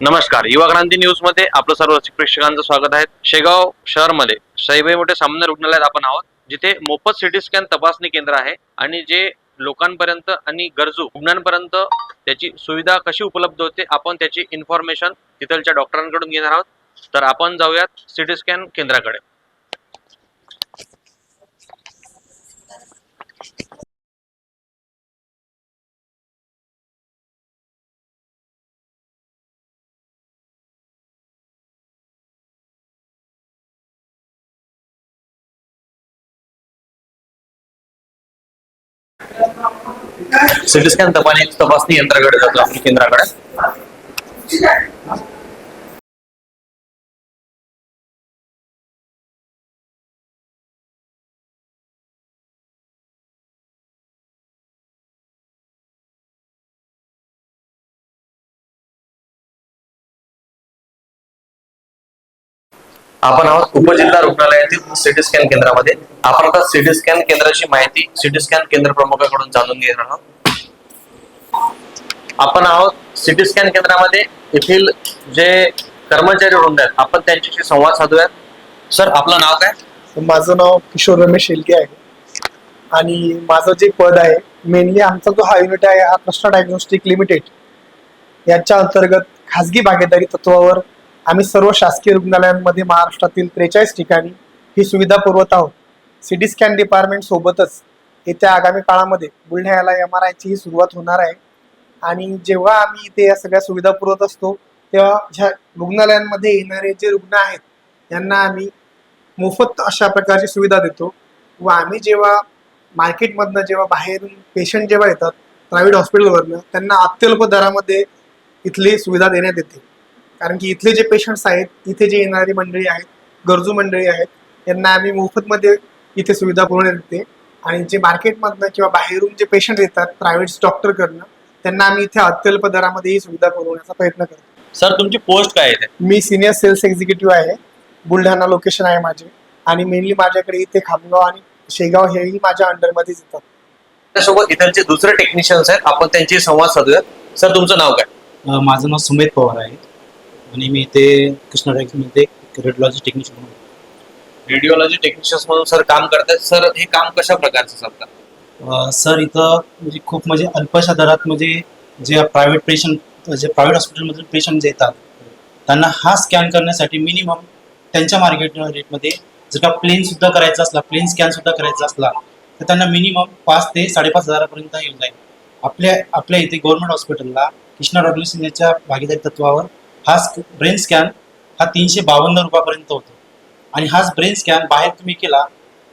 नमस्कार. युवा क्रांती न्यूजमध्ये आपलं सर्व प्रेक्षकांचं स्वागत आहे. शेगाव शहरमध्ये साईबाई मोठे सामान्य रुग्णालयात आपण आहोत जिथे मोफत सिटी स्कॅन तपासणी केंद्र आहे आणि जे लोकांपर्यंत आणि गरजू रुग्णांपर्यंत त्याची सुविधा कशी उपलब्ध होते आपण त्याची इन्फॉर्मेशन तिथलच्या डॉक्टरांकडून घेणार आहोत. तर आपण जाऊयात सिटी स्कॅन केंद्राकडे. सिटी स्कॅन तपासणी तपासणी यंत्राकडे जातो आपण केंद्राकडे आपण आहोत उपजिल्हा रुग्णालयातील सिटी स्कॅन केंद्रामध्ये. आपण आता सिटी स्कॅन केंद्राची माहिती सिटी स्कॅन केंद्र प्रमुखाकडून जाणून घेणार आहोत. आपण आहोत सिटी स्कॅन केंद्रामध्ये. येथील जे कर्मचारी वृंद आहेत आपण त्यांच्याशी संवाद साधूयात. सर आपलं नाव काय? माझं नाव किशोर रमेश शेलके आहे. आणि माझं जे पद आहे मेनली आमचा जो हा युनिट आहे हा कृष्णा डायग्नोस्टिक लिमिटेड याच्या अंतर्गत खाजगी भागीदारी तत्वावर आम्ही सर्व शासकीय रुग्णालयांमध्ये महाराष्ट्रातील त्रेचाळीस ठिकाणी ही सुविधा पुरवत आहोत. सिटी स्कॅन डिपार्टमेंट सोबतच येत्या आगामी काळामध्ये बुलढाण्याला एम आर आयची सुरुवात होणार आहे. आणि जेव्हा आम्ही इथे या सगळ्या सुविधा पुरवत असतो तेव्हा ह्या रुग्णालयांमध्ये येणारे जे रुग्ण आहेत यांना आम्ही मोफत अशा प्रकारची सुविधा देतो. व आम्ही जेव्हा मार्केटमधनं जेव्हा बाहेरून पेशंट जेव्हा येतात प्रायव्हेट हॉस्पिटलवरनं त्यांना अत्यल्प दरामध्ये इथली सुविधा देण्यात येते. कारण की इथले जे पेशंट्स आहेत इथे जे येणारी मंडळी आहेत गरजू मंडळी आहेत यांना आम्ही मोफतमध्ये इथे सुविधा पुरवण्यात येते आणि जे मार्केटमधनं किंवा बाहेरून जे पेशंट येतात प्रायव्हेट डॉक्टरकडनं त्यांना आम्ही इथे अत्यल्प दरामध्ये ही सुविधा पुरवण्याचा प्रयत्न करतो. सर तुमची पोस्ट काय आहे? मी सिनियर सेल्स एक्झिक्युटिव्ह आहे. बुलढाणा लोकेशन आहे माझे. आणि मेनली माझ्याकडे इथे खामगाव आणि शेगाव हेही माझ्या अंडरमध्येच येतात. त्यासोबत इथलचे दुसरे टेक्निशियन्स आहेत. आपण त्यांची संवाद साधूयात. सर तुमचं नाव काय? माझं नाव सुमेध पवार आहे. आणि मी इथे कृष्णा मध्ये रेडिओलॉजी टेक्निशियन म्हणून रेडिओलॉजी टेक्निशियन्स म्हणून सर काम करतात सर हे काम कशा प्रकारचं अ, सर इथं म्हणजे खूप म्हणजे अल्पशा दरात म्हणजे जे प्रायव्हेट पेशंट जे प्रायव्हेट हॉस्पिटलमधील पेशंट जे येतात त्यांना हा स्कॅन करण्यासाठी मिनिमम त्यांच्या मार्केट रेटमध्ये जर का प्लेन सुद्धा करायचा असला प्लेन स्कॅन सुद्धा करायचा असला तर त्यांना मिनिमम पाच ते साडेपाच हजारापर्यंत येऊन जाईल. आपल्या आपल्या इथे गव्हर्नमेंट हॉस्पिटलला कृष्णा डॉक्टर भागीदारी तत्वावर हा ब्रेन स्कॅन हा तीनशे बावन्न रुपयापर्यंत होतो. आणि हाच ब्रेन स्कॅन बाहेर तुम्ही केला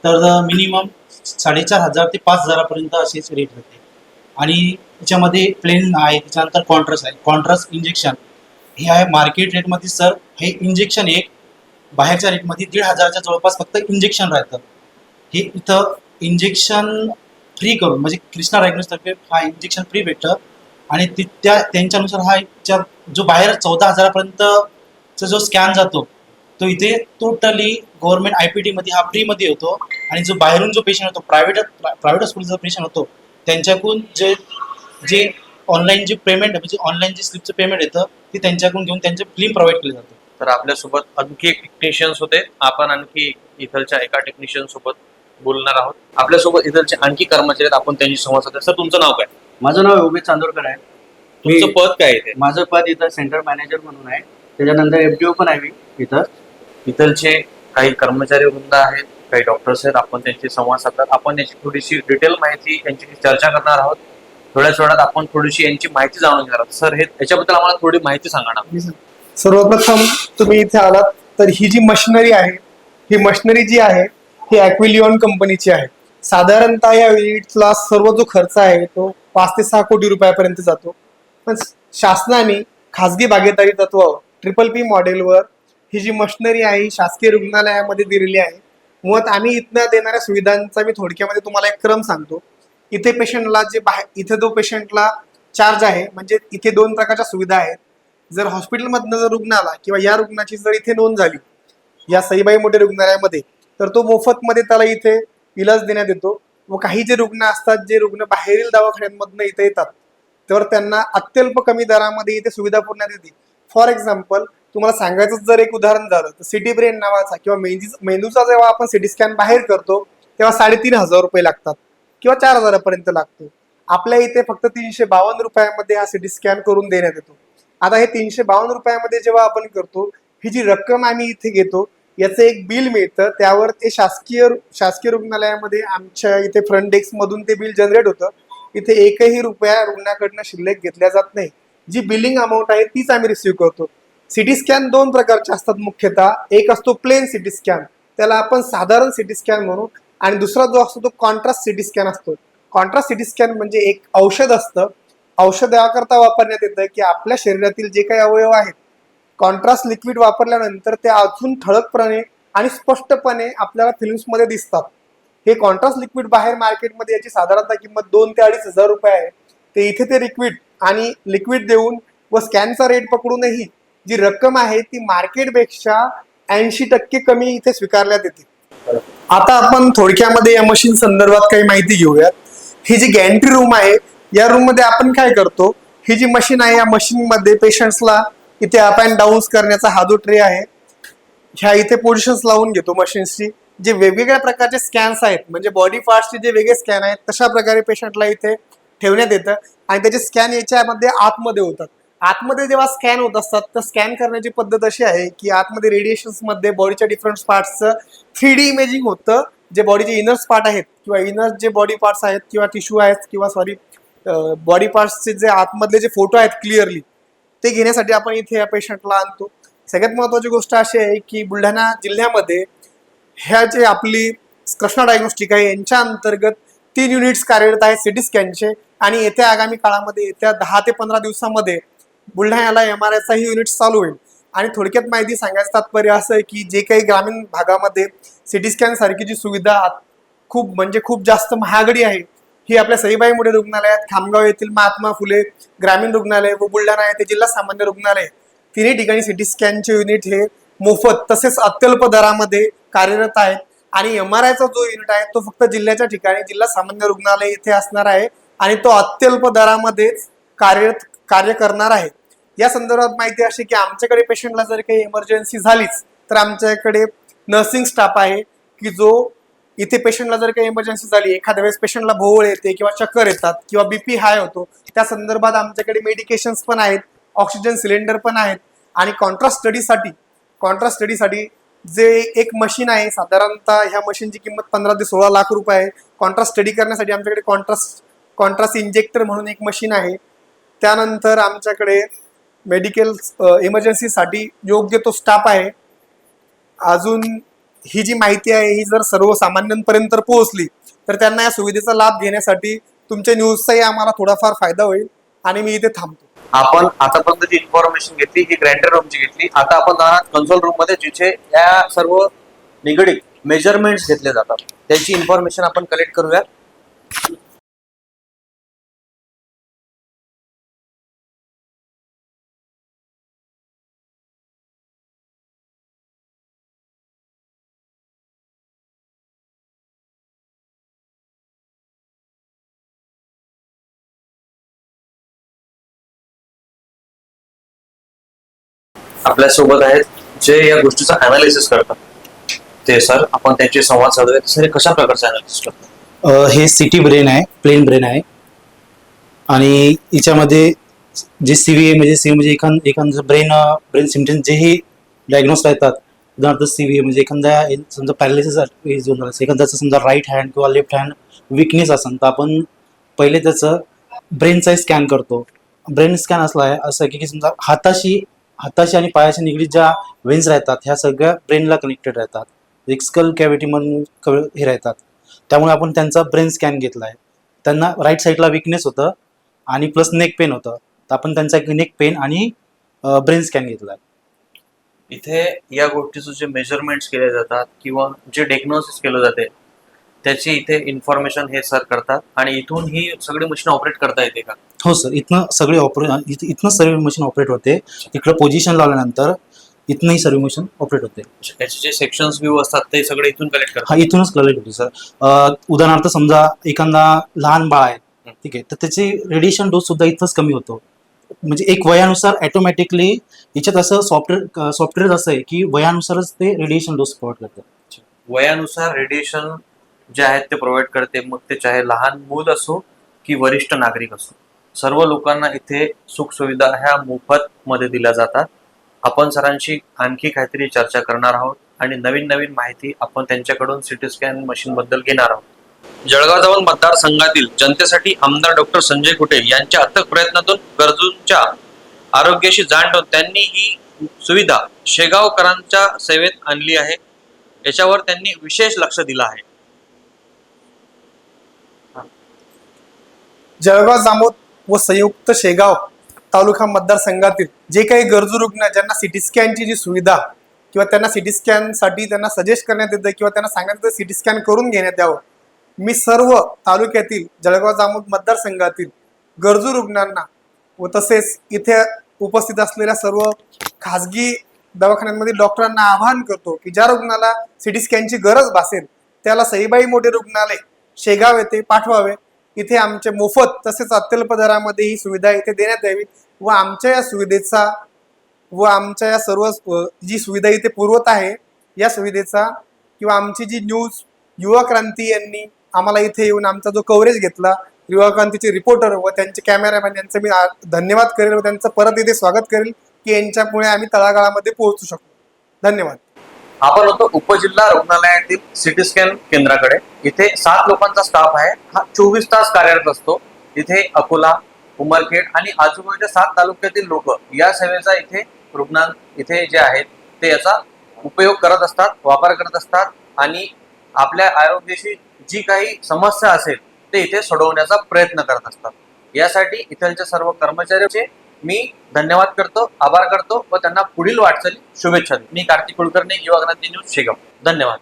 तर मिनिमम साडेचार हजार ते पाच हजारापर्यंत असेच रेट होते आणि त्याच्यामध्ये प्लेन आहे त्याच्यानंतर कॉन्ट्रास्ट आहे. कॉन्ट्रास्ट इंजेक्शन हे आहे मार्केट रेटमध्ये सर हे इंजेक्शन एक बाहेरच्या रेटमध्ये दीड हजारच्या जवळपास फक्त इंजेक्शन राहतं. हे इथं इंजेक्शन फ्री करून म्हणजे कृष्णा डायग्नोसतर्फे हा इंजेक्शन फ्री भेटतं. आणि ति- त्या त्यांच्यानुसार हा ज्या जो बाहेर चौदा हजारापर्यंतचा जो स्कॅन जातो तो इथे टोटली गव्हर्नमेंट आय पी मध्ये हा फ्रीमध्ये होतो आणि जो बाहेरून जो पेशंट होतो प्रायव्हेट प्रायव्हेट हॉस्पिटलचा पेशंट होतो त्यांच्याकडून जे जे ऑनलाईन जे पेमेंट म्हणजे ऑनलाईन जे स्लिपचं पेमेंट येतं ते त्यांच्याकडून घेऊन त्यांचे फिल्म प्रोव्हाइड केले जाते तर आपल्यासोबत आणखी एक टेक्निशियन्स होते. आपण आणखी इथलच्या एका टेक्निशियन सोबत बोलणार आहोत. आपल्यासोबत इथलचे आणखी कर्मचारी आहेत. आपण त्यांची संवाद साधूया. सर तुमचं नाव काय? माझं नाव उमेश चांदोरकर आहे. तुमचं पद काय आहे इथे? माझं पद इथं सेंटर मॅनेजर म्हणून आहे. त्याच्यानंतर एफडीओ पण आहे मी इथं. इथलचे काही कर्मचारी वृंद आहेत काही डॉक्टर्स आहेत. आपण त्यांची संवाद साधतात आपण याची थोडीशी डिटेल माहिती यांची चर्चा करणार आहोत. थोड्याच वेळात आपण थोडीशी यांची माहिती जाणून घेणार आहोत. सर हे याच्याबद्दल आम्हाला थोडी माहिती सांगा ना. सर्वप्रथम तुम्ही इथे आलात तर ही जी मशिनरी आहे ही मशिनरी जी आहे ही अक्विलिओन कंपनीची आहे. साधारणतः या युनिटला सर्व जो खर्च आहे तो पाच ते सहा कोटी रुपयापर्यंत जातो. पण शासनाने खासगी भागीदारी तत्वावर ट्रिपल पी मॉडेलवर ही जी मशिनरी आहे ही शासकीय रुग्णालयामध्ये दिलेली आहे. मुळात आम्ही इथनं देणाऱ्या सुविधांचा मी थोडक्यामध्ये तुम्हाला एक क्रम सांगतो. इथे पेशंटला जे बाहेर इथे जो पेशंटला चार्ज आहे म्हणजे इथे दोन प्रकारच्या सुविधा आहेत. जर हॉस्पिटलमधनं जर रुग्ण आला किंवा या रुग्णाची जर इथे नोंद झाली या सईबाई मोठे रुग्णालयामध्ये तर तो मोफतमध्ये त्याला इथे इलाज देण्यात येतो. व काही जे रुग्ण असतात जे रुग्ण बाहेरील दवाखान्यांमधनं इथे येतात तर त्यांना अत्यल्प कमी दरामध्ये इथे सुविधा पुरण्यात येते. फॉर एक्झाम्पल तुम्हाला सांगायचं जर एक उदाहरण झालं तर सिटी ब्रेन नावाचा किंवा मेंदी मेंदूचा जेव्हा आपण सिटी स्कॅन बाहेर करतो तेव्हा साडेतीन हजार रुपये लागतात किंवा चार हजारापर्यंत लागतो. आपल्या इथे फक्त तीनशे बावन्न रुपयामध्ये हा सिटी स्कॅन करून देण्यात येतो. आता हे तीनशे बावन्न रुपयामध्ये जेव्हा आपण करतो ही जी रक्कम आम्ही इथे घेतो याचं एक बिल मिळतं. त्यावर ते शासकीय शासकीय रुग्णालयामध्ये आमच्या इथे फ्रंट डेस्कमधून ते बिल जनरेट होतं. इथे एकही रुपया रुग्णाकडनं शिल्लक घेतल्या जात नाही. जी बिलिंग अमाऊंट आहे तीच आम्ही रिसिव्ह करतो. सिटी स्कॅन दोन प्रकारचे असतात मुख्यतः. एक असतो प्लेन सिटी स्कॅन त्याला आपण साधारण सिटी स्कॅन म्हणू. आणि दुसरा जो असतो तो कॉन्ट्रास्ट सिटी स्कॅन असतो. कॉन्ट्रास्ट सिटी स्कॅन म्हणजे एक औषध असतं. औषधाकरता वापरण्यात येतं की आपल्या शरीरातील जे काही अवयव आहेत कॉन्ट्रास्ट लिक्विड वापरल्यानंतर ते अजून ठळकपणे आणि स्पष्टपणे आपल्याला फिल्म्समध्ये दिसतात. हे कॉन्ट्रास्ट लिक्विड बाहेर मार्केटमध्ये याची साधारणतः किंमत दोन ते अडीच हजार रुपये आहे. ते इथे ते लिक्विड आणि लिक्विड देऊन व स्कॅनचा रेट पकडूनही जी रक्कम आहे ती मार्केटपेक्षा ऐंशी टक्के कमी इथे स्वीकारण्यात येते. आता आपण थोडक्यामध्ये या मशीन संदर्भात काही माहिती घेऊयात. ही जी गॅन्ट्री रूम आहे या रूममध्ये आपण काय करतो? ही जी मशीन आहे या मशीनमध्ये पेशंट्सला इथे अप अँड डाऊन्स करण्याचा हा जो ट्रे आहे ह्या इथे पोझिशन्स लावून घेतो मशीन्सची जे वेगवेगळ्या प्रकारचे स्कॅन्स आहेत म्हणजे बॉडी पार्ट्सचे जे वेगळे स्कॅन आहेत तशा प्रकारे पेशंटला इथे ठेवण्यात येतं आणि त्याचे स्कॅन याच्यामध्ये आतमध्ये होतात. आतमध्ये जेव्हा स्कॅन होत असतात तर स्कॅन करण्याची पद्धत अशी आहे की आतमध्ये रेडिएशन्समध्ये बॉडीच्या डिफरंट पार्ट्सचं थ्री डी इमेजिंग होतं. जे बॉडीचे इनर्स पार्ट आहेत किंवा इनर्स जे बॉडी पार्ट्स आहेत किंवा टिश्यू आहेत किंवा सॉरी बॉडी पार्ट्सचे जे आतमधले जे फोटो आहेत क्लिअरली ते घेण्यासाठी आपण इथे या पेशंटला आणतो. सगळ्यात महत्वाची गोष्ट अशी आहे की बुलढाणा जिल्ह्यामध्ये ह्या जे आपली कृष्णा डायग्नोस्टिक आहे यांच्या अंतर्गत तीन युनिट्स कार्यरत आहेत सिटी स्कॅनचे आणि येत्या आगामी काळामध्ये येत्या दहा ते पंधरा दिवसामध्ये बुलढाण्याला एम आर आयचाही युनिट चालू होईल. आणि थोडक्यात माहिती सांगायचं तात्पर्य असं आहे की जे काही ग्रामीण भागामध्ये सिटी स्कॅन सारखी जी सुविधा खूप म्हणजे खूप जास्त महागडी आहे ही आपल्या सईबाई मुळे रुग्णालयात खामगाव येथील महात्मा फुले ग्रामीण रुग्णालय व बुलढाणा येथे जिल्हा सामान्य रुग्णालय. तिन्ही ठिकाणी सिटी स्कॅनचे युनिट हे मोफत तसेच अत्यल्प दरामध्ये कार्यरत आहेत. आणि एम आर आयचा जो युनिट आहे तो फक्त जिल्ह्याच्या ठिकाणी जिल्हा सामान्य रुग्णालय येथे असणार आहे आणि तो अत्यल्प दरामध्येच कार्यरत कार्य करणार आहे. या संदर्भात माहिती अशी की आमच्याकडे पेशंटला जर काही इमर्जन्सी झालीच तर आमच्याकडे नर्सिंग स्टाफ आहे की जो इथे पेशंटला जर काही इमर्जन्सी झाली एखाद्या वेळेस पेशंटला भोवळ येते किंवा चक्कर येतात किंवा बीपी हाय होतो त्या संदर्भात आमच्याकडे मेडिकेशन्स पण आहेत ऑक्सिजन सिलेंडर पण आहेत आणि कॉन्ट्रास्ट स्टडीसाठी कॉन्ट्रास्ट स्टडीसाठी जे एक मशीन आहे साधारणतः ह्या मशीनची किंमत पंधरा ते सोळा लाख रुपये आहे. कॉन्ट्रास्ट स्टडी करण्यासाठी आमच्याकडे कॉन्ट्रास्ट कॉन्ट्रास्ट इंजेक्टर म्हणून एक मशीन आहे. त्यानंतर आमच्याकडे मेडिकल इमर्जन्सीसाठी योग्य तो स्टाफ आहे. अजून ही जी माहिती आहे ही जर सर्वसामान्यांपर्यंत पोहोचली तर त्यांना या सुविधेचा लाभ घेण्यासाठी तुमच्या न्यूजचाही आम्हाला थोडाफार फायदा होईल आणि मी इथे थांबतो. आपण आतापर्यंत जी इन्फॉर्मेशन घेतली ही ग्रँटर रूमची घेतली आता आपण जाणार कन्सोल रूममध्ये जिथे या सर्व निगडीत मेजरमेंट्स घेतले जातात. त्याची इन्फॉर्मेशन आपण कलेक्ट करूया आपल्यासोबत आहेत जे या गोष्टीचं अनालिसिस करतात. ते सर आपण त्यांची संवाद साधूया सर हे कशा प्रकारचे अनालिसिस करतात? हे सिटी ब्रेन आहे प्लेन ब्रेन आहे. आणि याच्यामध्ये जे सी व्ही म्हणजे सी म्हणजे एखाद एखादं ब्रेन ब्रेन सिमटम्स जेही डायग्नोस राहतात उदाहरणार्थ सी व्ही म्हणजे एखाद्या समजा पॅरालिसिस एखाद्याचं समजा राईट हँड किंवा लेफ्ट हँड विकनेस असेल तर आपण पहिले त्याचं ब्रेनचाही स्कॅन करतो. ब्रेन स्कॅन असला आहे असं की समजा हाताशी हाताशी आणि पायाशी निगडीत ज्या वेन्स राहतात ह्या सगळ्या ब्रेनला कनेक्टेड राहतात. एक कॅव्हिटी म्हणून हे राहतात. त्यामुळे आपण त्यांचा ब्रेन स्कॅन घेतला आहे त्यांना राईट साईडला विकनेस होतं आणि प्लस नेक पेन होतं. तर आपण त्यांचा नेक पेन आणि ब्रेन स्कॅन घेतला आहे इथे या गोष्टीचं जे मेजरमेंट्स केले जातात किंवा जे डेग्नोसिस केलं जाते त्याची इथे इन्फॉर्मेशन हे सर करतात आणि इथून ही सगळी मशीन ऑपरेट करता येते का? हो सर इथनं सगळे ऑपरे इथं इथनं सर्व मशीन ऑपरेट होते. इकडं पोझिशन लावल्यानंतर इथनंही सर्व मशीन ऑपरेट होते. त्याचे जे सेक्शन्स व्ह्यू असतात ते सगळे इथून कलेक्ट करतात. हा इथूनच कलेक्ट होते सर अं, उदाहरणार्थ समजा एखादा लहान बाळ आहे ठीक आहे तर त्याचे रेडिएशन डोस सुद्धा इथंच कमी होतो. म्हणजे एक वयानुसार ऑटोमॅटिकली याच्यात असं सॉफ्टवेअर सॉफ्टवेअर असं आहे की वयानुसारच ते रेडिएशन डोस प्रोव्हाइड करतात वयानुसार रेडिएशन जे आहेत ते प्रोव्हाइड करते. मग ते चाहे लहान मूल असो की वरिष्ठ नागरिक असो. सर्व लोकांना इथे सुखसुविधा ह्या मोफत मध्ये दिल्या जातात. आपण सरांशी आणखी काहीतरी चर्चा करणार आहोत आणि नवीन नवीन माहिती आपण त्यांच्याकडून सिटी स्कॅन मशीन बद्दल घेणार आहोत. जळगाव जाऊन मतदारसंघातील जनतेसाठी आमदार डॉक्टर संजय कुटे यांच्या अथक प्रयत्नातून गरजूंच्या आरोग्याशी जाण ठेवून त्यांनी ही सुविधा शेगावकरांच्या सेवेत आणली आहे. याच्यावर त्यांनी विशेष लक्ष दिलं आहे. जळगाव जामोद व संयुक्त शेगाव तालुका मतदारसंघातील जे काही गरजू रुग्ण ज्यांना ज्यांना सिटी स्कॅनची जी सुविधा किंवा त्यांना सिटी स्कॅनसाठी त्यांना सजेस्ट करण्यात येतं किंवा त्यांना सांगण्यात येतं सिटी स्कॅन करून घेण्यात यावं. मी सर्व तालुक्यातील जळगाव जामोद मतदारसंघातील गरजू रुग्णांना व तसेच इथे उपस्थित असलेल्या सर्व खाजगी दवाखान्यांमधील डॉक्टरांना आवाहन करतो की ज्या रुग्णाला सिटी स्कॅनची गरज भासेल त्याला सईबाई मोठे रुग्णालय शेगाव येथे पाठवावे. इथे आमचे मोफत तसेच अत्यल्प दरामध्ये ही सुविधा इथे देण्यात यावी व आमच्या या सुविधेचा व आमच्या या सर्व जी सुविधा इथे पुरवत आहे या सुविधेचा किंवा आमची जी न्यूज युवा क्रांती यांनी आम्हाला इथे येऊन आमचा जो कव्हरेज घेतला युवा क्रांतीचे रिपोर्टर व त्यांचे कॅमेरामॅन यांचं मी धन्यवाद करेल व त्यांचं परत इथे स्वागत करेल की यांच्यामुळे आम्ही तळागाळामध्ये पोहोचू शकतो धन्यवाद. आपण होतो उपजिल्हा रुग्णालयातील सिटी स्कॅन केंद्राकडे. इथे सात लोकांचा स्टाफ आहे. हा चोवीस तास कार्यरत असतो. इथे अकोला उमरखेड आणि आजूबाजूच्या सात तालुक्यातील लोक या सेवेचा इथे रुग्णां इथे जे आहेत ते याचा उपयोग करत असतात वापर करत असतात आणि आपल्या आरोग्याशी जी काही समस्या असेल ते इथे सोडवण्याचा प्रयत्न करत असतात. यासाठी इथलच्या सर्व कर्मचाऱ्यांचे मी धन्यवाद करतो आभार करतो व त्यांना पुढील वाटचाली शुभेच्छा मी कार्तिक कुलकर्णी युवा क्रांती न्यूज शेगाव. धन्यवाद.